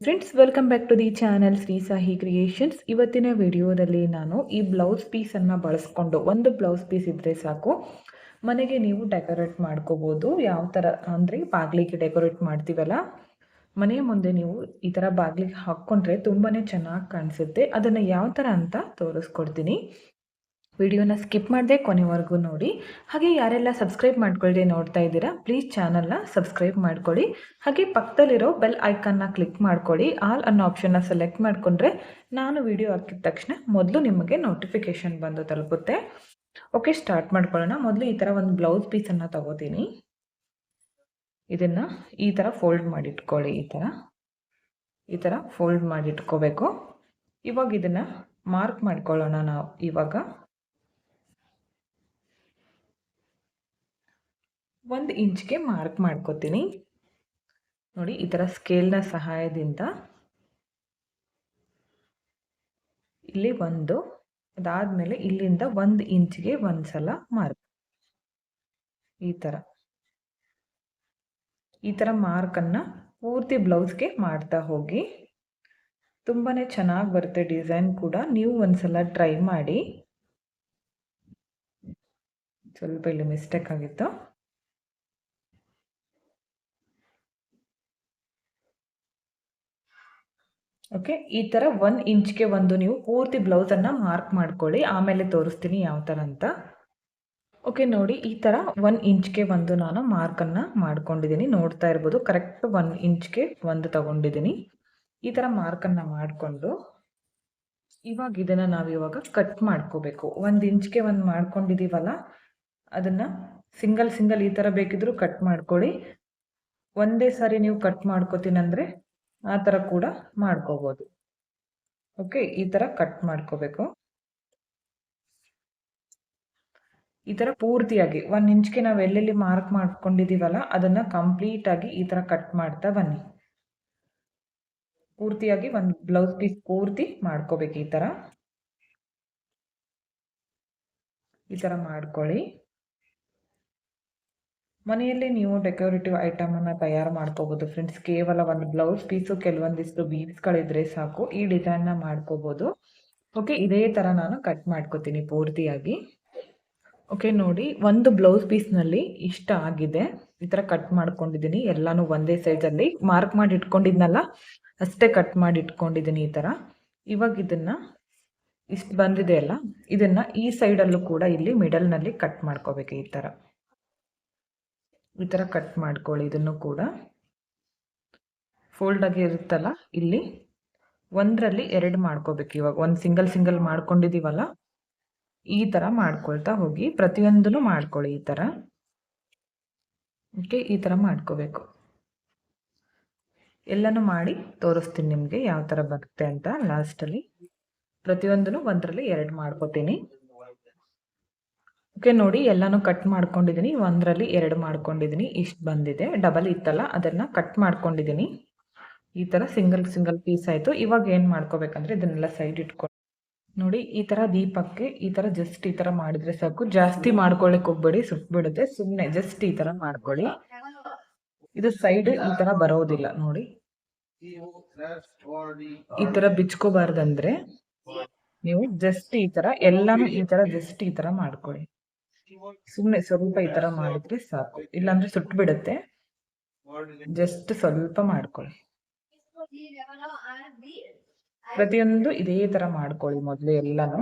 Friends welcome back to the channel Shri Sahi creations ಇವತ್ತಿನ ವಿಡಿಯೋದಲ್ಲಿ ನಾನು ಈ ಬ್ಲೌಸ್ ಪೀಸನ್ನು ಬಳಸ್ಕೊಂಡು, ಒಂದು ಬ್ಲೌಸ್ ಪೀಸ್ ಇದ್ದರೆ ಸಾಕು. ಮನೆಗೆ ನೀವು ಡೆಕೋರೇಟ್ ಮಾಡ್ಕೋಬೋದು. ಯಾವ ಥರ ಅಂದರೆ, ಬಾಗಿಲಿಗೆ ಡೆಕೋರೇಟ್ ಮಾಡ್ತೀವಲ್ಲ, ಮನೆಯ ಮುಂದೆ ನೀವು ಈ ಥರ ಬಾಗಿಲಿಗೆ ಹಾಕ್ಕೊಂಡ್ರೆ ತುಂಬಾ ಚೆನ್ನಾಗಿ ಕಾಣಿಸುತ್ತೆ. ಅದನ್ನು ಯಾವ ಥರ ಅಂತ ತೋರಿಸ್ಕೊಡ್ತೀನಿ. ವಿಡಿಯೋನ ಸ್ಕಿಪ್ ಮಾಡದೆ ಕೊನೆವರೆಗೂ ನೋಡಿ. ಹಾಗೆ ಯಾರೆಲ್ಲ ಸಬ್ಸ್ಕ್ರೈಬ್ ಮಾಡ್ಕೊಳ್ಳದೆ ನೋಡ್ತಾ ಇದ್ದೀರಾ ಪ್ಲೀಸ್ ಚಾನಲ್ನ ಸಬ್ಸ್ಕ್ರೈಬ್ ಮಾಡ್ಕೊಳ್ಳಿ ಹಾಗೆ ಪಕ್ಕದಲ್ಲಿರೋ ಬೆಲ್ ಐಕಾನ್ನ ಕ್ಲಿಕ್ ಮಾಡ್ಕೊಳ್ಳಿ ಆಲ್ ಅನ್ನೋ ಆಪ್ಷನ್ನ ಸೆಲೆಕ್ಟ್ ಮಾಡಿಕೊಂಡ್ರೆ ನಾನು ವಿಡಿಯೋ ಹಾಕಿದ ತಕ್ಷಣ ಮೊದಲು ನಿಮಗೆ ನೋಟಿಫಿಕೇಷನ್ ಬಂದು ತಲುಪುತ್ತೆ. ಓಕೆ ಸ್ಟಾರ್ಟ್ ಮಾಡ್ಕೊಳ್ಳೋಣ. ಮೊದಲು ಈ ಥರ ಒಂದು ಬ್ಲೌಸ್ ಪೀಸನ್ನು ತಗೋತೀನಿ. ಇದನ್ನು ಈ ಥರ ಫೋಲ್ಡ್ ಮಾಡಿಟ್ಕೊಳ್ಳಿ, ಈ ಥರ ಈ ಥರ ಫೋಲ್ಡ್ ಮಾಡಿಟ್ಕೋಬೇಕು. ಇವಾಗ ಇದನ್ನು ಮಾರ್ಕ್ ಮಾಡ್ಕೊಳ್ಳೋಣ ನಾವು ಇವಾಗ. ಒಂದು ಇಂಚ್ಗೆ ಮಾರ್ಕ್ ಮಾಡ್ಕೋತೀನಿ. ನೋಡಿ, ಈ ಥರ ಸ್ಕೇಲ್ನ ಸಹಾಯದಿಂದ ಇಲ್ಲಿ ಒಂದು, ಅದಾದಮೇಲೆ ಇಲ್ಲಿಂದ ಒಂದು ಇಂಚ್ಗೆ ಒಂದು ಸಲ ಮಾರ್ಕ್ ಈ ಥರ ಈ ಥರ ಮಾರ್ಕನ್ನು ಪೂರ್ತಿ ಬ್ಲೌಸ್ಗೆ ಮಾಡ್ತಾ ಹೋಗಿ. ತುಂಬಾ ಚೆನ್ನಾಗಿ ಬರುತ್ತೆ ಡಿಸೈನ್ ಕೂಡ. ನೀವು ಒಂದ್ಸಲ ಟ್ರೈ ಮಾಡಿ. ಸ್ವಲ್ಪ ಇಲ್ಲಿ ಮಿಸ್ಟೇಕ್ ಆಗಿತ್ತು. ಓಕೆ ಈ ಥರ ಒನ್ ಇಂಚ್ಗೆ ಒಂದು ನೀವು ಪೂರ್ತಿ ಬ್ಲೌಸನ್ನು ಮಾರ್ಕ್ ಮಾಡ್ಕೊಳ್ಳಿ. ಆಮೇಲೆ ತೋರಿಸ್ತೀನಿ ಯಾವ ಥರ ಅಂತ. ಓಕೆ ನೋಡಿ, ಈ ಥರ ಒನ್ ಇಂಚ್ಗೆ ಒಂದು ನಾನು ಮಾರ್ಕನ್ನು ಮಾಡ್ಕೊಂಡಿದ್ದೀನಿ. ನೋಡ್ತಾ ಇರ್ಬೋದು ಕರೆಕ್ಟ್ ಒನ್ ಇಂಚ್ಗೆ ಒಂದು ತಗೊಂಡಿದ್ದೀನಿ. ಈ ಥರ ಮಾರ್ಕನ್ನು ಮಾಡಿಕೊಂಡು ಇವಾಗ ಇದನ್ನು ನಾವು ಇವಾಗ ಕಟ್ ಮಾಡ್ಕೋಬೇಕು. ಒಂದು ಇಂಚ್ಗೆ ಒಂದು ಮಾಡ್ಕೊಂಡಿದ್ದೀವಲ್ಲ ಅದನ್ನು ಸಿಂಗಲ್ ಸಿಂಗಲ್ ಈ ಥರ ಬೇಕಿದ್ರು ಕಟ್ ಮಾಡ್ಕೊಳ್ಳಿ. ಒಂದೇ ಸಾರಿ ನೀವು ಕಟ್ ಮಾಡ್ಕೋತೀನಂದರೆ ಆ ಥರ ಕೂಡ ಮಾಡ್ಕೋಬೋದು. ಓಕೆ ಈ ಥರ ಕಟ್ ಮಾಡ್ಕೋಬೇಕು. ಈ ಥರ ಪೂರ್ತಿಯಾಗಿ ಒನ್ ಇಂಚ್ಗೆ ನಾವು ಎಲ್ಲೆಲ್ಲಿ ಮಾರ್ಕ್ ಮಾಡ್ಕೊಂಡಿದ್ದೀವಲ್ಲ ಅದನ್ನು ಕಂಪ್ಲೀಟಾಗಿ ಈ ಥರ ಕಟ್ ಮಾಡ್ತಾ ಬನ್ನಿ. ಪೂರ್ತಿಯಾಗಿ ಒಂದು ಬ್ಲೌಸ್ ಪೀಸ್ ಪೂರ್ತಿ ಮಾಡ್ಕೋಬೇಕು ಈ ಥರ ಈ ಥರ ಮಾಡ್ಕೊಳ್ಳಿ. ಮನೆಯಲ್ಲಿ ನೀವು ಡೆಕೋರೇಟಿವ್ ಐಟಮನ್ನು ತಯಾರು ಮಾಡ್ಕೋಬೋದು. ಫ್ರೆಂಡ್ಸ್ ಕೇವಲ ಒಂದು ಬ್ಲೌಸ್ ಪೀಸು ಕೆಲವೊಂದಿಷ್ಟು ಬೀಡ್ಸ್ಗಳಿದ್ರೆ ಸಾಕು. ಈ ಡಿಸೈನ್ನ ಮಾಡ್ಕೋಬೋದು. ಓಕೆ ಇದೇ ಥರ ನಾನು ಕಟ್ ಮಾಡ್ಕೋತೀನಿ ಪೂರ್ತಿಯಾಗಿ. ಓಕೆ ನೋಡಿ, ಒಂದು ಬ್ಲೌಸ್ ಪೀಸ್ನಲ್ಲಿ ಇಷ್ಟ ಆಗಿದೆ. ಈ ಥರ ಕಟ್ ಮಾಡ್ಕೊಂಡಿದ್ದೀನಿ. ಎಲ್ಲಾನು ಒಂದೇ ಸೈಜಲ್ಲಿ ಮಾರ್ಕ್ ಮಾಡಿ ಇಟ್ಕೊಂಡಿದ್ನಲ್ಲ, ಅಷ್ಟೇ ಕಟ್ ಮಾಡಿ ಇಟ್ಕೊಂಡಿದ್ದೀನಿ ಈ ಥರ ಇವಾಗ ಇದನ್ನು ಇಷ್ಟು ಬಂದಿದೆ ಅಲ್ಲ, ಇದನ್ನು ಈ ಸೈಡಲ್ಲೂ ಕೂಡ ಇಲ್ಲಿ ಮಿಡಲ್ನಲ್ಲಿ ಕಟ್ ಮಾಡ್ಕೋಬೇಕು ಈ ಥರ ಈ ಥರ ಕಟ್ ಮಾಡ್ಕೊಳ್ಳಿ ಇದನ್ನು ಕೂಡ. ಫೋಲ್ಡಾಗಿ ಇರುತ್ತಲ್ಲ ಇಲ್ಲಿ. ಒಂದರಲ್ಲಿ ಎರಡು ಮಾಡ್ಕೋಬೇಕು ಇವಾಗ. ಒಂದು ಸಿಂಗಲ್ ಸಿಂಗಲ್ ಮಾಡ್ಕೊಂಡಿದ್ದೀವಲ್ಲ ಈ ಥರ ಮಾಡ್ಕೊಳ್ತಾ ಹೋಗಿ ಪ್ರತಿಯೊಂದನ್ನು ಮಾಡ್ಕೊಳ್ಳಿ ಈ ಥರ ಓಕೆ ಈ ಥರ ಮಾಡ್ಕೋಬೇಕು. ಎಲ್ಲನೂ ಮಾಡಿ ತೋರಿಸ್ತೀನಿ ನಿಮಗೆ ಯಾವ ಥರ ಬರುತ್ತೆ ಅಂತ ಲಾಸ್ಟಲ್ಲಿ ಪ್ರತಿಯೊಂದನ್ನು ಒಂದರಲ್ಲಿ ಎರಡು ಮಾಡ್ಕೋತೀನಿ. ಓಕೆ, ನೋಡಿ, ಎಲ್ಲನೂ ಕಟ್ ಮಾಡ್ಕೊಂಡಿದ್ದೀನಿ ಒಂದರಲ್ಲಿ ಎರಡು ಮಾಡ್ಕೊಂಡಿದ್ದೀನಿ ಇಷ್ಟು ಬಂದಿದೆ. ಡಬಲ್ ಇತ್ತಲ್ಲ, ಅದನ್ನು ಕಟ್ ಮಾಡ್ಕೊಂಡಿದ್ದೀನಿ ಈ ಥರ ಸಿಂಗಲ್ ಸಿಂಗಲ್ ಪೀಸ್ ಆಯಿತು. ಇವಾಗ ಏನು ಮಾಡ್ಕೋಬೇಕಂದ್ರೆ ಇದನ್ನೆಲ್ಲ ಸೈಡ್ ಇಟ್ಕೊಂಡು ನೋಡಿ, ಈ ಥರ ದೀಪಕ್ಕೆ ಈ ಥರ ಜಸ್ಟ್ ಈ ಥರ ಮಾಡಿದ್ರೆ ಸಾಕು. ಜಾಸ್ತಿ ಮಾಡ್ಕೊಳ್ಳಿಕ್ಕೆ ಹೋಗ್ಬೇಡಿ ಸುಟ್ಬಿಡುತ್ತೆ ಸುಮ್ಮನೆ ಜಸ್ಟ್ ಈ ಥರ ಮಾಡ್ಕೊಳ್ಳಿ. ಇದು ಸೈಡ್ ಈ ಥರ ಬರೋದಿಲ್ಲ, ನೋಡಿ. ಈ ಥರ ಬಿಚ್ಕೋಬಾರ್ದಂದ್ರೆ ನೀವು ಜಸ್ಟ್ ಈ ಥರ ಎಲ್ಲಾನು ಈ ಥರ ಜಸ್ಟ್ ಈ ಥರ ಮಾಡ್ಕೊಳ್ಳಿ. ಸುಮ್ಮನೆ ಸ್ವಲ್ಪ ಈ ತರ ಮಾಡಿದ್ರೆ ಸಾಕು. ಇಲ್ಲಾಂದ್ರೆ ಸುಟ್ಟು ಬಿಡುತ್ತೆ ಜಸ್ಟ್ ಸ್ವಲ್ಪ ಮಾಡ್ಕೊಳ್ಳಿ. ಪ್ರತಿಯೊಂದು ಇದೇ ತರ ಮಾಡ್ಕೊಳ್ಳಿ ಮೊದಲು ಎಲ್ಲಾನು.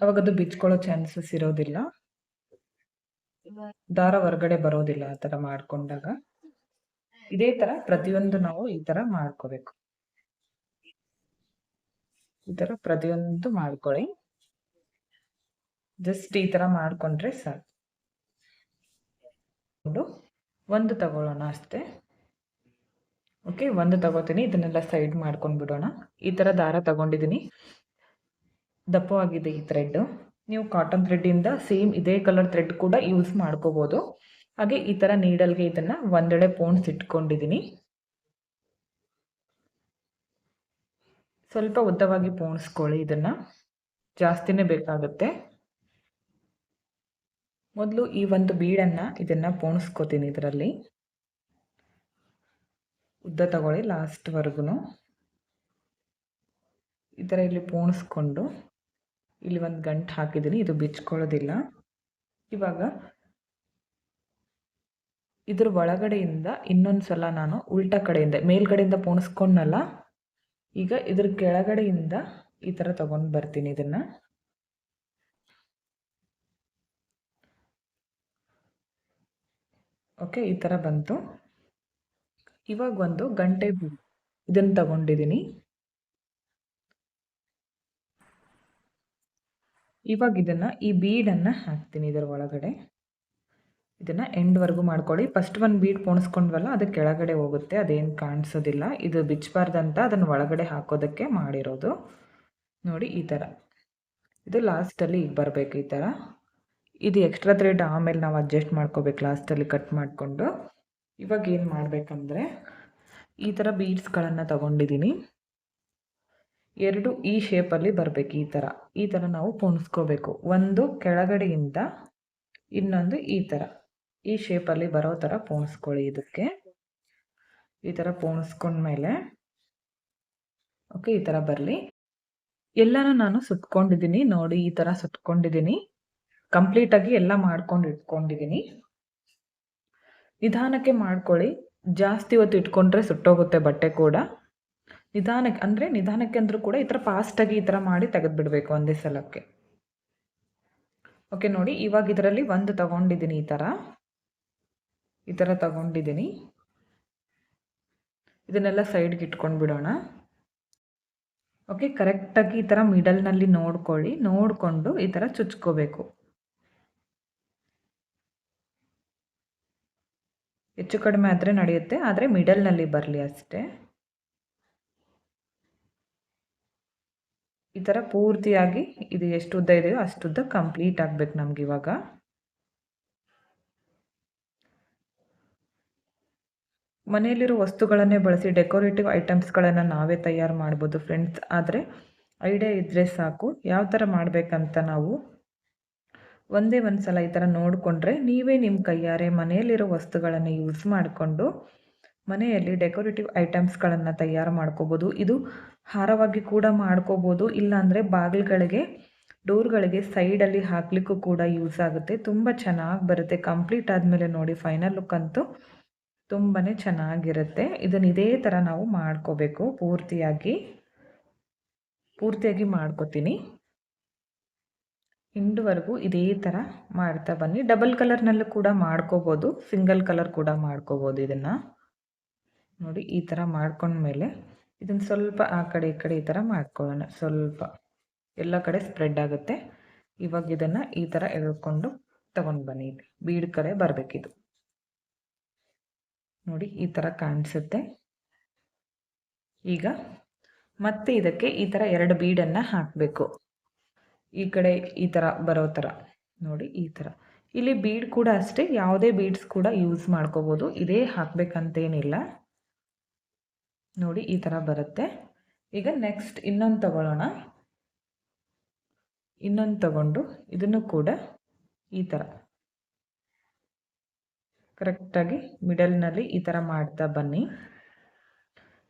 ಅವಾಗ ಅದು ಬಿಚ್ಕೊಳ್ಳೋ ಚಾನ್ಸಸ್ ಇರೋದಿಲ್ಲ. ದಾರ ಹೊರಗಡೆ ಬರೋದಿಲ್ಲ ಆ ತರ ಮಾಡ್ಕೊಂಡಾಗ. ಇದೇ ತರ ಪ್ರತಿಯೊಂದು ನಾವು ಈ ತರ ಮಾಡ್ಕೋಬೇಕು. ಈ ತರ ಪ್ರತಿಯೊಂದು ಮಾಡ್ಕೊಳ್ಳಿ. ಜಸ್ಟ್ ಈ ಥರ ಮಾಡಿಕೊಂಡ್ರೆ ಸಾಕು. ಒಂದು ತಗೊಳ್ಳೋಣ ಅಷ್ಟೇ. ಓಕೆ ಒಂದು ತಗೋತೀನಿ, ಇದನ್ನೆಲ್ಲ ಸೈಡ್ ಮಾಡ್ಕೊಂಡು ಬಿಡೋಣ. ಈ ಥರ ದಾರ ತಗೊಂಡಿದ್ದೀನಿ ದಪ್ಪವಾಗಿದೆ ಈ ಥ್ರೆಡ್ ನೀವು ಕಾಟನ್ ಥ್ರೆಡ್ಡಿಂದ ಸೇಮ್ ಇದೇ ಕಲರ್ ಥ್ರೆಡ್ ಕೂಡ ಯೂಸ್ ಮಾಡ್ಕೋಬೋದು. ಹಾಗೆ ಈ ಥರ ನೀಡಲ್ಗೆ ಇದನ್ನು ಒಂದೆಡೆ ಪೋಣ್ಸ್ ಇಟ್ಕೊಂಡಿದ್ದೀನಿ ಸ್ವಲ್ಪ ಉದ್ದವಾಗಿ ಪೋಣಿಸ್ಕೊಳ್ಳಿ ಇದನ್ನು. ಜಾಸ್ತಿನೇ ಬೇಕಾಗುತ್ತೆ. ಮೊದಲು ಈ ಒಂದು ಬೀಡನ್ನು ಇದನ್ನು ಪೋಣಿಸ್ಕೋತೀನಿ ಇದರಲ್ಲಿ. ಉದ್ದ ತಗೊಳ್ಳಿ ಲಾಸ್ಟ್ವರೆಗೂ ಈ ಥರ ಇಲ್ಲಿ ಪೋಣಿಸ್ಕೊಂಡು ಇಲ್ಲಿ ಒಂದು ಗಂಟು ಹಾಕಿದ್ದೀನಿ ಇದು ಬಿಚ್ಕೊಳ್ಳೋದಿಲ್ಲ. ಇವಾಗ ಇದ್ರ ಒಳಗಡೆಯಿಂದ ಇನ್ನೊಂದು ಸಲ ನಾನು ಉಲ್ಟಾ ಕಡೆಯಿಂದ, ಮೇಲ್ಗಡೆಯಿಂದ ಪೋಣಿಸ್ಕೊಂಡಲ್ಲ ಈಗ ಇದ್ರ ಕೆಳಗಡೆಯಿಂದ ಈ ಥರ ತಗೊಂಡು ಬರ್ತೀನಿ ಇದನ್ನು. ಓಕೆ ಈ ಥರ ಬಂತು. ಇವಾಗ ಒಂದು ಗಂಟೆ ಇದನ್ನು ತಗೊಂಡಿದ್ದೀನಿ ಇವಾಗ ಇದನ್ನು ಈ ಬೀಡನ್ನು ಹಾಕ್ತೀನಿ ಇದರ ಒಳಗಡೆ. ಇದನ್ನು ಎಂಡ್ವರೆಗೂ ಮಾಡ್ಕೊಳ್ಳಿ. ಫಸ್ಟ್ ಒಂದು ಬೀಡ್ ಪೋಣಿಸ್ಕೊಂಡ್ವಲ್ಲ, ಅದು ಕೆಳಗಡೆ ಹೋಗುತ್ತೆ, ಅದೇನು ಕಾಣಿಸೋದಿಲ್ಲ. ಇದು ಬಿಚ್ಚಬಾರ್ದಂತ ಅದನ್ನು ಒಳಗಡೆ ಹಾಕೋದಕ್ಕೆ ಮಾಡಿರೋದು. ನೋಡಿ, ಈ ಥರ ಇದು ಲಾಸ್ಟಲ್ಲಿ ಈಗ ಬರಬೇಕು ಈ ಥರ ಇದು ಎಕ್ಸ್ಟ್ರಾ ಥ್ರೆಡ್ ಆಮೇಲೆ ನಾವು ಅಡ್ಜಸ್ಟ್ ಮಾಡ್ಕೋಬೇಕು ಲಾಸ್ಟಲ್ಲಿ ಕಟ್ ಮಾಡಿಕೊಂಡು. ಇವಾಗ ಏನು ಮಾಡಬೇಕಂದ್ರೆ ಈ ಥರ ಬೀಡ್ಸ್ಗಳನ್ನು ತಗೊಂಡಿದ್ದೀನಿ ಎರಡು ಈ ಶೇಪಲ್ಲಿ ಬರಬೇಕು ಈ ಥರ ಈ ಥರ ನಾವು ಪೋಣಿಸ್ಕೋಬೇಕು. ಒಂದು ಕೆಳಗಡೆಯಿಂದ ಇನ್ನೊಂದು ಈ ಥರ ಈ ಶೇಪಲ್ಲಿ ಬರೋ ಥರ ಪೋಣಿಸ್ಕೊಳ್ಳಿ ಇದಕ್ಕೆ. ಈ ಥರ ಪೋಣಿಸ್ಕೊಂಡ್ಮೇಲೆ ಓಕೆ ಈ ಥರ ಬರಲಿ. ಎಲ್ಲನೂ ನಾನು ಸುತ್ಕೊಂಡಿದ್ದೀನಿ ನೋಡಿ, ಈ ಥರ ಸುತ್ಕೊಂಡಿದ್ದೀನಿ ಕಂಪ್ಲೀಟಾಗಿ ಎಲ್ಲ ಮಾಡ್ಕೊಂಡು ಇಟ್ಕೊಂಡಿದ್ದೀನಿ ನಿಧಾನಕ್ಕೆ ಮಾಡ್ಕೊಳ್ಳಿ. ಜಾಸ್ತಿ ಹೊತ್ತು ಇಟ್ಕೊಂಡ್ರೆ ಸುಟ್ಟೋಗುತ್ತೆ ಬಟ್ಟೆ ಕೂಡ. ನಿಧಾನಕ್ಕೆ, ಅಂದರೆ ನಿಧಾನಕ್ಕೆ ಅಂದರೂ ಕೂಡ ಈ ಥರ ಫಾಸ್ಟಾಗಿ ಈ ಥರ ಮಾಡಿ ತೆಗೆದುಬಿಡಬೇಕು ಒಂದೇ ಸಲಕ್ಕೆ. ಓಕೆ ನೋಡಿ, ಇವಾಗ ಇದರಲ್ಲಿ ಒಂದು ತಗೊಂಡಿದ್ದೀನಿ ಈ ಥರ. ಈ ಥರ ತಗೊಂಡಿದ್ದೀನಿ ಇದನ್ನೆಲ್ಲ ಸೈಡ್ಗೆ ಇಟ್ಕೊಂಡು ಬಿಡೋಣ. ಓಕೆ ಕರೆಕ್ಟಾಗಿ ಈ ಥರ ಮಿಡಲ್ನಲ್ಲಿ ನೋಡ್ಕೊಳ್ಳಿ. ನೋಡಿಕೊಂಡು ಈ ಥರ ಚುಚ್ಕೋಬೇಕು. ಹೆಚ್ಚು ಕಡಿಮೆ ಆದರೆ ನಡೆಯುತ್ತೆ, ಆದರೆ ಮಿಡಲ್ನಲ್ಲಿ ಬರಲಿ ಅಷ್ಟೇ. ಈ ಥರ ಪೂರ್ತಿಯಾಗಿ ಇದು ಎಷ್ಟು ಉದ್ದ ಇದೆಯೋ ಅಷ್ಟು ಉದ್ದ ಕಂಪ್ಲೀಟ್ ಆಗಬೇಕು ನಮ್ಗೆ ಇವಾಗ. ಮನೆಯಲ್ಲಿರೋ ವಸ್ತುಗಳನ್ನೇ ಬಳಸಿ, ಡೆಕೋರೇಟಿವ್ ಐಟಮ್ಸ್ಗಳನ್ನು ನಾವೇ ತಯಾರು ಮಾಡ್ಬೋದು ಫ್ರೆಂಡ್ಸ್. ಆದರೆ ಐಡಿಯಾ ಇದ್ದರೆ ಸಾಕು ಯಾವ ಥರ ಮಾಡಬೇಕಂತ ನಾವು ಒಂದೇ ಒಂದು ಸಲ ಈ ಥರ ನೋಡಿಕೊಂಡ್ರೆ ನೀವೇ ನಿಮ್ಮ ಕೈಯಾರೆ ಮನೆಯಲ್ಲಿರೋ ವಸ್ತುಗಳನ್ನು ಯೂಸ್ ಮಾಡಿಕೊಂಡು ಮನೆಯಲ್ಲಿ ಡೆಕೋರೇಟಿವ್ ಐಟಮ್ಸ್ಗಳನ್ನು ತಯಾರು ಮಾಡ್ಕೋಬೋದು. ಇದು ಹಾರವಾಗಿ ಕೂಡ ಮಾಡ್ಕೋಬೋದು. ಇಲ್ಲಾಂದರೆ ಬಾಗಿಲುಗಳಿಗೆ, ಡೋರ್ಗಳಿಗೆ ಸೈಡಲ್ಲಿ ಹಾಕಲಿಕ್ಕೂ ಕೂಡ ಯೂಸ್ ಆಗುತ್ತೆ. ತುಂಬ ಚೆನ್ನಾಗಿ ಬರುತ್ತೆ. ಕಂಪ್ಲೀಟ್ ಆದಮೇಲೆ ನೋಡಿ ಫೈನಲ್ ಲುಕ್ ಅಂತೂ ತುಂಬಾ ಚೆನ್ನಾಗಿರುತ್ತೆ. ಇದನ್ನು ಇದೇ ಥರ ನಾವು ಮಾಡ್ಕೋಬೇಕು. ಪೂರ್ತಿಯಾಗಿ ಪೂರ್ತಿಯಾಗಿ ಮಾಡ್ಕೋತೀನಿ. ಇಂಡುವರೆಗೂ ಇದೇ ಥರ ಮಾಡ್ತಾ ಬನ್ನಿ. ಡಬಲ್ ಕಲರ್ನಲ್ಲೂ ಕೂಡ ಮಾಡ್ಕೋಬೋದು. ಸಿಂಗಲ್ ಕಲರ್ ಕೂಡ ಮಾಡ್ಕೋಬೋದು ಇದನ್ನು. ನೋಡಿ, ಈ ಥರ ಮಾಡ್ಕೊಂಡ್ಮೇಲೆ ಇದನ್ನು ಸ್ವಲ್ಪ ಆ ಕಡೆ, ಈ ಕಡೆ ಈ ಥರ ಮಾಡ್ಕೊಳ್ಳೋಣ. ಸ್ವಲ್ಪ ಎಲ್ಲ ಕಡೆ ಸ್ಪ್ರೆಡ್ ಆಗುತ್ತೆ. ಇವಾಗ ಇದನ್ನು ಈ ಥರ ಎಳ್ಕೊಂಡು ತಗೊಂಡು ಬನ್ನಿ. ಬೀಡ್ ಕಡೆ ಬರಬೇಕಿದು. ನೋಡಿ, ಈ ಥರ ಕಾಣಿಸುತ್ತೆ. ಈಗ ಮತ್ತೆ ಇದಕ್ಕೆ ಈ ಥರ ಎರಡು ಬೀಡನ್ನು ಹಾಕಬೇಕು. ಈ ಕಡೆ ಈ ಥರ ಬರೋ ಥರ ನೋಡಿ ಈ ಥರ ಇಲ್ಲಿ ಬೀಡ್ ಕೂಡ ಅಷ್ಟೇ, ಯಾವುದೇ ಬೀಡ್ಸ್ ಕೂಡ ಯೂಸ್ ಮಾಡ್ಕೋಬೋದು. ಇದೇ ಹಾಕಬೇಕಂತೇನಿಲ್ಲ. ನೋಡಿ ಈ ಥರ ಬರುತ್ತೆ. ಈಗ ನೆಕ್ಸ್ಟ್ ಇನ್ನೊಂದು ತಗೊಳ್ಳೋಣ. ಇನ್ನೊಂದು ತಗೊಂಡು ಇದನ್ನು ಕೂಡ ಈ ಥರ ಕರೆಕ್ಟಾಗಿ ಮಿಡಲ್ನಲ್ಲಿ ಈ ಥರ ಮಾಡ್ತಾ ಬನ್ನಿ.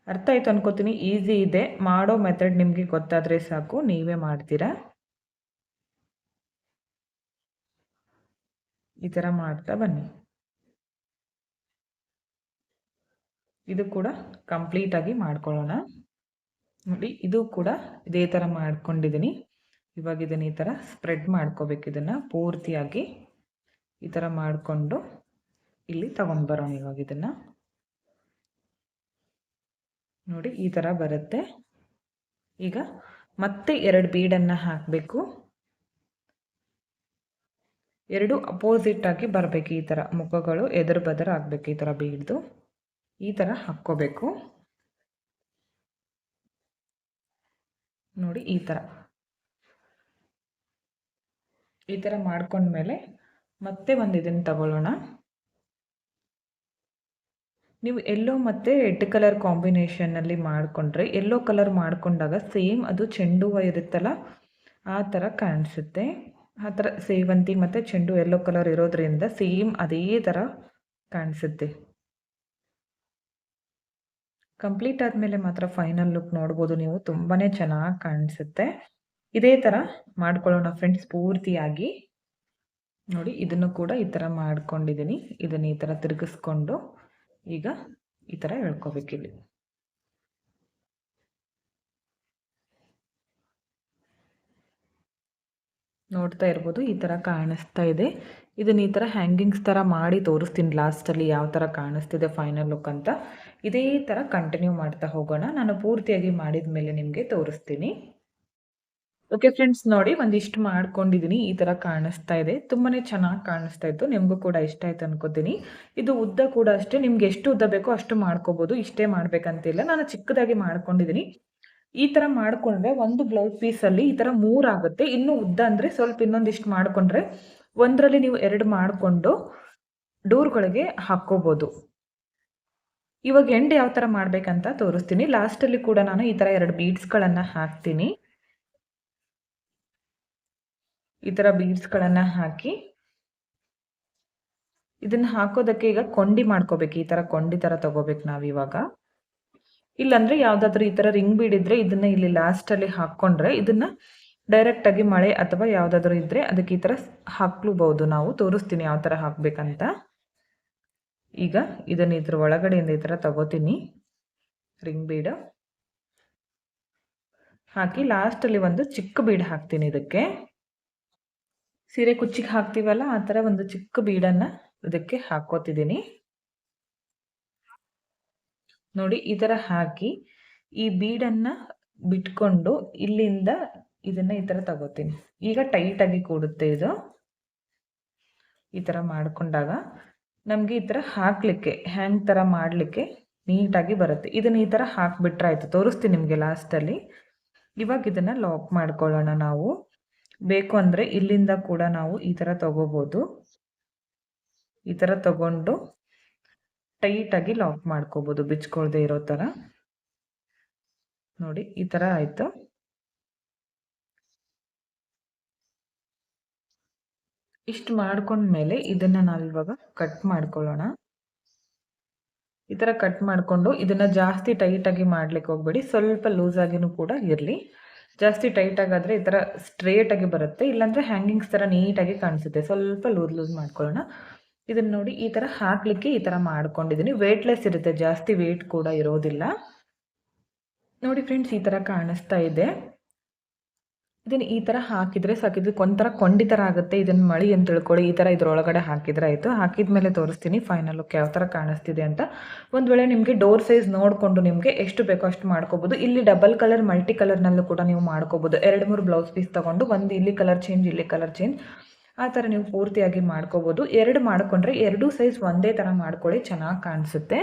ಅರ್ಥ ಆಯಿತು ಅನ್ಕೋತೀನಿ. ಈಸಿ ಇದೆ. ಮಾಡೋ ಮೆಥಡ್ ನಿಮಗೆ ಗೊತ್ತಾದರೆ ಸಾಕು. ನೀವೇ ಮಾಡ್ತೀರಾ? ಈ ಥರ ಮಾಡ್ತಾ ಬನ್ನಿ. ಇದು ಕೂಡ ಕಂಪ್ಲೀಟಾಗಿ ಮಾಡ್ಕೊಳ್ಳೋಣ. ನೋಡಿ, ಇದು ಕೂಡ ಇದೇ ಥರ ಮಾಡ್ಕೊಂಡಿದ್ದೀನಿ ಇವಾಗ ಇದನ್ನು ಈ ಥರ ಸ್ಪ್ರೆಡ್ ಮಾಡ್ಕೋಬೇಕು. ಇದನ್ನು ಪೂರ್ತಿಯಾಗಿ ಈ ಥರ ಮಾಡಿಕೊಂಡು ಇಲ್ಲಿ ತಗೊಂಡು ಬರೋಣ ಇವಾಗ ಇದನ್ನು. ನೋಡಿ, ಈ ಥರ ಬರುತ್ತೆ. ಈಗ ಮತ್ತೆ ಎರಡು ಬೀಡನ್ನು ಹಾಕಬೇಕು. ಎರಡು ಅಪೋಸಿಟ್ ಆಗಿ ಬರಬೇಕು ಈ ಥರ ಮುಖಗಳು ಎದುರು ಬದರ್ ಆಗಬೇಕು ಈ ಥರ ಬೀಡ್ದು ಈ ಥರ ಹಾಕ್ಕೋಬೇಕು. ನೋಡಿ ಈ ಥರ ಈ ಥರ ಮಾಡ್ಕೊಂಡ್ಮೇಲೆ ಮತ್ತೆ ಒಂದು ಇದನ್ನು ತಗೊಳ್ಳೋಣ. ನೀವು ಎಲ್ಲೋ ಮತ್ತು ರೆಡ್ ಕಲರ್ ಕಾಂಬಿನೇಷನ್ನಲ್ಲಿ ಮಾಡಿಕೊಂಡ್ರೆ, ಎಲ್ಲೋ ಕಲರ್ ಮಾಡಿಕೊಂಡಾಗ ಸೇಮ್ ಅದು ಚೆಂಡು ಹೂವು ಇರುತ್ತಲ್ಲ, ಆ ಥರ ಕಾಣಿಸುತ್ತೆ. ಆ ಥರ ಸೇವಂತಿ ಮತ್ತು ಚೆಂಡು ಎಲ್ಲೋ ಕಲರ್ ಇರೋದ್ರಿಂದ ಸೇಮ್ ಅದೇ ಥರ ಕಾಣಿಸುತ್ತೆ. ಕಂಪ್ಲೀಟ್ ಆದಮೇಲೆ ಮಾತ್ರ ಫೈನಲ್ ಲುಕ್ ನೋಡ್ಬೋದು ನೀವು ತುಂಬಾ ಚೆನ್ನಾಗಿ ಕಾಣಿಸುತ್ತೆ. ಇದೇ ಥರ ಮಾಡ್ಕೊಳ್ಳೋಣ ಫ್ರೆಂಡ್ಸ್ ಪೂರ್ತಿಯಾಗಿ. ನೋಡಿ, ಇದನ್ನು ಕೂಡ ಈ ಥರ ಮಾಡ್ಕೊಂಡಿದ್ದೀನಿ. ಇದನ್ನು ಈ ಥರ ತಿರುಗಿಸ್ಕೊಂಡು ಈಗ ಈ ಥರ ಎಳ್ಕೊಬೇಕಿಲ್ಲಿ ನೋಡ್ತಾ ಇರ್ಬೋದು, ಈ ಥರ ಕಾಣಿಸ್ತಾ ಇದೆ. ಇದನ್ನ ಈ ಥರ ಹ್ಯಾಂಗಿಂಗ್ಸ್ ಥರ ಮಾಡಿ ತೋರಿಸ್ತೀನಿ ಲಾಸ್ಟಲ್ಲಿ ಯಾವ ಥರ ಕಾಣಿಸ್ತಿದೆ ಫೈನಲ್ ಲುಕ್ ಅಂತ. ಇದೇ ಥರ ಕಂಟಿನ್ಯೂ ಮಾಡ್ತಾ ಹೋಗೋಣ. ನಾನು ಪೂರ್ತಿಯಾಗಿ ಮಾಡಿದ ಮೇಲೆ ನಿಮಗೆ ತೋರಿಸ್ತೀನಿ. ಓಕೆ ಫ್ರೆಂಡ್ಸ್ ನೋಡಿ ಒಂದಿಷ್ಟು ಮಾಡ್ಕೊಂಡಿದ್ದೀನಿ ಈ ಥರ ಕಾಣಿಸ್ತಾ ಇದೆ. ತುಂಬಾ ಚೆನ್ನಾಗಿ ಕಾಣಿಸ್ತಾ ಇತ್ತು. ನಿಮಗೂ ಕೂಡ ಇಷ್ಟ ಆಯ್ತು ಅನ್ಕೋತೀನಿ. ಇದು ಉದ್ದ ಕೂಡ ಅಷ್ಟೇ. ನಿಮ್ಗೆ ಎಷ್ಟು ಉದ್ದ ಬೇಕೋ ಅಷ್ಟು ಮಾಡ್ಕೋಬೋದು. ಇಷ್ಟೇ ಮಾಡಬೇಕಂತಿಲ್ಲ. ನಾನು ಚಿಕ್ಕದಾಗಿ ಮಾಡ್ಕೊಂಡಿದ್ದೀನಿ ಈ ಥರ ಮಾಡ್ಕೊಂಡ್ರೆ ಒಂದು ಬ್ಲೌಸ್ ಪೀಸಲ್ಲಿ ಈ ಥರ ಮೂರಾಗುತ್ತೆ ಇನ್ನು ಉದ್ದ ಅಂದರೆ ಸ್ವಲ್ಪ ಇನ್ನೊಂದಿಷ್ಟು ಮಾಡ್ಕೊಂಡ್ರೆ ಒಂದರಲ್ಲಿ ನೀವು ಎರಡು ಮಾಡಿಕೊಂಡು ಡೋರ್ಗಳಿಗೆ ಹಾಕ್ಕೋಬೋದು. ಇವಾಗ ಎಂಡ್ ಯಾವ ಥರ ಮಾಡ್ಬೇಕಂತ ತೋರಿಸ್ತೀನಿ. ಲಾಸ್ಟಲ್ಲಿ ಕೂಡ ನಾನು ಈ ಥರ ಎರಡು ಬೀಡ್ಸ್ಗಳನ್ನು ಹಾಕ್ತೀನಿ. ಈ ಥರ ಬೀಡ್ಸ್ಗಳನ್ನು ಹಾಕಿ ಇದನ್ನ ಹಾಕೋದಕ್ಕೆ ಈಗ ಕೊಂಡಿ ಮಾಡ್ಕೋಬೇಕು. ಈ ಥರ ಕೊಂಡಿ ಥರ ತಗೋಬೇಕು ನಾವು ಇವಾಗ. ಇಲ್ಲಾಂದ್ರೆ ಯಾವುದಾದ್ರೂ ಈ ಥರ ರಿಂಗ್ ಬೀಡ್ ಇದ್ರೆ ಇದನ್ನ ಇಲ್ಲಿ ಲಾಸ್ಟಲ್ಲಿ ಹಾಕೊಂಡ್ರೆ ಇದನ್ನ ಡೈರೆಕ್ಟಾಗಿ ಮಳೆ ಅಥವಾ ಯಾವುದಾದ್ರೂ ಇದ್ರೆ ಅದಕ್ಕೆ ಈ ಥರ ಹಾಕ್ಲೂಬಹುದು. ನಾವು ತೋರಿಸ್ತೀನಿ ಯಾವ ಥರ ಹಾಕ್ಬೇಕಂತ. ಈಗ ಇದನ್ನ ಇದ್ರ ಒಳಗಡೆಯಿಂದ ಈ ಥರ ತಗೋತೀನಿ. Ring bead. ಹಾಕಿ ಲಾಸ್ಟಲ್ಲಿ ಒಂದು ಚಿಕ್ಕ ಬೀಡ್ ಹಾಕ್ತೀನಿ ಇದಕ್ಕೆ. ಸೀರೆ ಕುಚ್ಚಿಗೆ ಹಾಕ್ತೀವಲ್ಲ ಆ ಥರ ಒಂದು ಚಿಕ್ಕ ಬೀಡನ್ನು ಇದಕ್ಕೆ ಹಾಕೋತಿದ್ದೀನಿ. ನೋಡಿ, ಈ ಥರ ಹಾಕಿ ಈ ಬೀಡನ್ನು ಬಿಟ್ಕೊಂಡು ಇಲ್ಲಿಂದ ಇದನ್ನ ಈ ಥರ ತಗೋತೀನಿ. ಈಗ ಟೈಟಾಗಿ ಕೂಡುತ್ತೆ ಇದು. ಈ ಥರ ಮಾಡಿಕೊಂಡಾಗ ನಮಗೆ ಈ ಥರ ಹಾಕಲಿಕ್ಕೆ ಹ್ಯಾಂಗ್ ಥರ ಮಾಡಲಿಕ್ಕೆ ನೀಟಾಗಿ ಬರುತ್ತೆ. ಇದನ್ನು ಈ ಥರ ಹಾಕಿಬಿಟ್ರೆ ಆಯಿತು. ತೋರಿಸ್ತೀನಿ ನಿಮಗೆ ಲಾಸ್ಟಲ್ಲಿ ಇವಾಗ ಇದನ್ನು ಲಾಕ್ ಮಾಡ್ಕೊಳ್ಳೋಣ ನಾವು. ಬೇಕು ಅಂದರೆ ಇಲ್ಲಿಂದ ಕೂಡ ನಾವು ಈ ಥರ ತಗೋಬೋದು. ಈ ಥರ ತಗೊಂಡು ಟೈಟಾಗಿ ಲಾಕ್ ಮಾಡ್ಕೋಬೋದು, ಬಿಚ್ಕೊಳ್ದೆ ಇರೋ ಥರ ನೋಡಿ, ಈ ಥರ ಆಯಿತು. ಇಷ್ಟು ಮಾಡ್ಕೊಂಡ್ಮೇಲೆ ಇದನ್ನು ನಾವಿವಾಗ ಕಟ್ ಮಾಡ್ಕೊಳ್ಳೋಣ. ಈ ಥರ ಕಟ್ ಮಾಡಿಕೊಂಡು ಇದನ್ನು ಜಾಸ್ತಿ ಟೈಟಾಗಿ ಮಾಡ್ಲಿಕ್ಕೆ ಹೋಗ್ಬೇಡಿ. ಸ್ವಲ್ಪ ಲೂಸ್ ಆಗಿನೂ ಕೂಡ ಇರಲಿ. ಜಾಸ್ತಿ ಟೈಟ್ ಆಗಾದ್ರೆ ಈ ಥರ ಸ್ಟ್ರೇಟಾಗಿ ಬರುತ್ತೆ. ಇಲ್ಲಾಂದರೆ ಹ್ಯಾಂಗಿಂಗ್ಸ್ ಥರ ನೀಟಾಗಿ ಕಾಣಿಸುತ್ತೆ. ಸ್ವಲ್ಪ ಲೂಸ್ ಲೂಸ್ ಮಾಡ್ಕೊಳ್ಳೋಣ. ಇದನ್ನು ನೋಡಿ ಈ ಥರ ಹಾಕಲಿಕ್ಕೆ ಈ ಥರ ಮಾಡ್ಕೊಂಡಿದ್ದೀನಿ ವೇಟ್ಲೆಸ್ ಇರುತ್ತೆ, ಜಾಸ್ತಿ ವೇಟ್ ಕೂಡ ಇರೋದಿಲ್ಲ. ನೋಡಿ ಫ್ರೆಂಡ್ಸ್ ಈ ಥರ ಕಾಣಿಸ್ತಾ ಇದೆ. ಇದನ್ನು ಈ ಥರ ಹಾಕಿದರೆ ಸಾಕಿದ್ರೆ ಒಂಥರ ಕೊಂಡಿ ತರ ಆಗುತ್ತೆ ಇದನ್ನು ಮಳಿ ಅಂತ ತಿಳ್ಕೊಳ್ಳಿ. ಈ ಥರ ಇದ್ರೊಳಗಡೆ ಹಾಕಿದ್ರೆ ಆಯಿತು. ಹಾಕಿದ ಮೇಲೆ ತೋರಿಸ್ತೀನಿ ಫೈನಲ್ ಲುಕ್ ಯಾವ ಥರ ಕಾಣಿಸ್ತಿದೆ ಅಂತ. ಒಂದು ವೇಳೆ ನಿಮಗೆ ಡೋರ್ ಸೈಜ್ ನೋಡಿಕೊಂಡು ನಿಮಗೆ ಎಷ್ಟು ಬೇಕೋ ಅಷ್ಟು ಮಾಡ್ಕೋಬೋದು. ಇಲ್ಲಿ ಡಬಲ್ ಕಲರ್ ಮಲ್ಟಿ ಕಲರ್ನಲ್ಲೂ ಕೂಡ ನೀವು ಮಾಡ್ಕೋಬೋದು. ಎರಡು, ಮೂರು ಬ್ಲೌಸ್ ಪೀಸ್ ತಗೊಂಡು ಒಂದು ಇಲ್ಲಿ ಕಲರ್ ಚೇಂಜ್ ಇಲ್ಲಿ ಕಲರ್ ಚೇಂಜ್ ಆ ಥರ ನೀವು ಪೂರ್ತಿಯಾಗಿ ಮಾಡ್ಕೋಬೋದು. ಎರಡು ಮಾಡಿಕೊಂಡ್ರೆ ಎರಡೂ ಸೈಜ್ ಒಂದೇ ಥರ ಮಾಡ್ಕೊಳ್ಳಿ, ಚೆನ್ನಾಗಿ ಕಾಣಿಸುತ್ತೆ.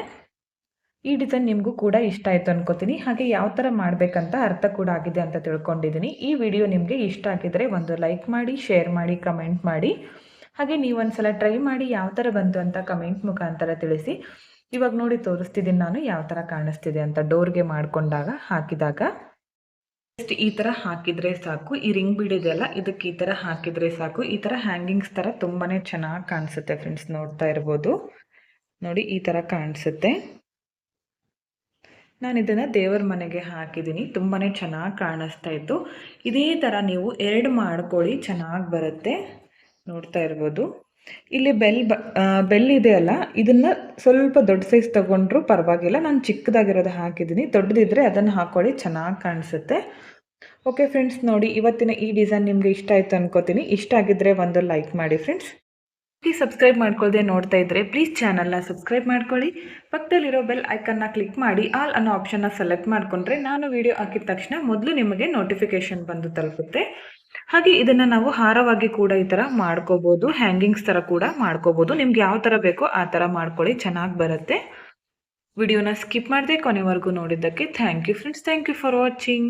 ಈ ಡಿಸೈನ್ ನಿಮಗೂ ಕೂಡ ಇಷ್ಟ ಆಯಿತು ಅನ್ಕೋತೀನಿ. ಹಾಗೆ ಯಾವ ಥರ ಮಾಡಬೇಕಂತ ಅರ್ಥ ಕೂಡ ಆಗಿದೆ ಅಂತ ತಿಳ್ಕೊಂಡಿದ್ದೀನಿ. ಈ ವಿಡಿಯೋ ನಿಮಗೆ ಇಷ್ಟ ಆಗಿದ್ರೆ ಒಂದು ಲೈಕ್ ಮಾಡಿ, ಶೇರ್ ಮಾಡಿ, ಕಮೆಂಟ್ ಮಾಡಿ. ಹಾಗೆ ನೀವು ಸಲ ಟ್ರೈ ಮಾಡಿ ಯಾವ ಥರ ಬಂತು ಅಂತ ಕಮೆಂಟ್ ಮುಖಾಂತರ ತಿಳಿಸಿ. ಇವಾಗ ನೋಡಿ ತೋರಿಸ್ತಿದ್ದೀನಿ ನಾನು ಯಾವ ಥರ ಕಾಣಿಸ್ತಿದೆ ಅಂತ ಡೋರ್ಗೆ ಮಾಡಿಕೊಂಡಾಗ ಹಾಕಿದಾಗ. ಈ ಥರ ಹಾಕಿದರೆ ಸಾಕು. ಈ ರಿಂಗ್ ಬಿಡಿದೆಯಲ್ಲ ಇದಕ್ಕೆ ಈ ಥರ ಹಾಕಿದರೆ ಸಾಕು. ಈ ಥರ ಹ್ಯಾಂಗಿಂಗ್ಸ್ ಥರ ತುಂಬಾ ಚೆನ್ನಾಗಿ ಕಾಣಿಸುತ್ತೆ ಫ್ರೆಂಡ್ಸ್ ನೋಡ್ತಾ ಇರ್ಬೋದು. ನೋಡಿ ಈ ಥರ ಕಾಣಿಸುತ್ತೆ. ನಾನು ಇದನ್ನು ದೇವರ ಮನೆಗೆ ಹಾಕಿದ್ದೀನಿ ತುಂಬಾ ಚೆನ್ನಾಗಿ ಕಾಣಿಸ್ತಾ ಇತ್ತು. ಇದೇ ಥರ ನೀವು ಎರಡು ಮಾಡ್ಕೊಳ್ಳಿ, ಚೆನ್ನಾಗಿ ಬರುತ್ತೆ. ನೋಡ್ತಾ ಇರ್ಬೋದು. ಇಲ್ಲಿ ಬೆಲ್ ಬ ಬೆಲ್ ಇದೆ ಅಲ್ಲ, ಇದನ್ನು ಸ್ವಲ್ಪ ದೊಡ್ಡ ಸೈಜ್ ತೊಗೊಂಡ್ರೂ ಪರವಾಗಿಲ್ಲ. ನಾನು ಚಿಕ್ಕದಾಗಿರೋದು ಹಾಕಿದ್ದೀನಿ. ದೊಡ್ಡದಿದ್ದರೆ ಅದನ್ನು ಹಾಕ್ಕೊಳ್ಳಿ ಚೆನ್ನಾಗಿ ಕಾಣಿಸುತ್ತೆ. ಓಕೆ ಫ್ರೆಂಡ್ಸ್ ನೋಡಿ ಇವತ್ತಿನ ಈ ಡಿಸೈನ್ ನಿಮಗೆ ಇಷ್ಟ ಆಯಿತು ಅನ್ಕೋತೀನಿ. ಇಷ್ಟ ಆಗಿದ್ದರೆ ಒಂದು ಲೈಕ್ ಮಾಡಿ ಫ್ರೆಂಡ್ಸ್ ಪ್ಲೀಸ್ ಸಬ್ಸ್ಕ್ರೈಬ್ ಮಾಡ್ಕೊಳ್ಳದೆ ನೋಡ್ತಾ ಇದ್ದರೆ ಪ್ಲೀಸ್ ಚಾನಲ್ನ ಸಬ್ಸ್ಕ್ರೈಬ್ ಮಾಡ್ಕೊಳ್ಳಿ. ಪಕ್ಕದಲ್ಲಿರೋ ಬೆಲ್ ಐಕನ್ನ ಕ್ಲಿಕ್ ಮಾಡಿ ಆಲ್ ಅನ್ನೋ ಆಪ್ಷನ್ನ ಸೆಲೆಕ್ಟ್ ಮಾಡಿಕೊಂಡ್ರೆ ನಾನು ವೀಡಿಯೋ ಹಾಕಿದ ತಕ್ಷಣ ಮೊದಲು ನಿಮಗೆ ನೋಟಿಫಿಕೇಶನ್ ಬಂದು ತಲುಪುತ್ತೆ. ಹಾಗೆ ಇದನ್ನು ನಾವು ಹಾರವಾಗಿ ಕೂಡ ಈ ಥರ ಮಾಡ್ಕೋಬೋದು. ಹ್ಯಾಂಗಿಂಗ್ಸ್ ಥರ ಕೂಡ ಮಾಡ್ಕೋಬೋದು. ನಿಮ್ಗೆ ಯಾವ ಥರ ಬೇಕೋ ಆ ಥರ ಮಾಡ್ಕೊಳ್ಳಿ. ಚೆನ್ನಾಗಿ ಬರುತ್ತೆ. ವಿಡಿಯೋನ ಸ್ಕಿಪ್ ಮಾಡದೆ ಕೊನೆವರೆಗೂ ನೋಡಿದ್ದಕ್ಕೆ thank you friends thank you for watching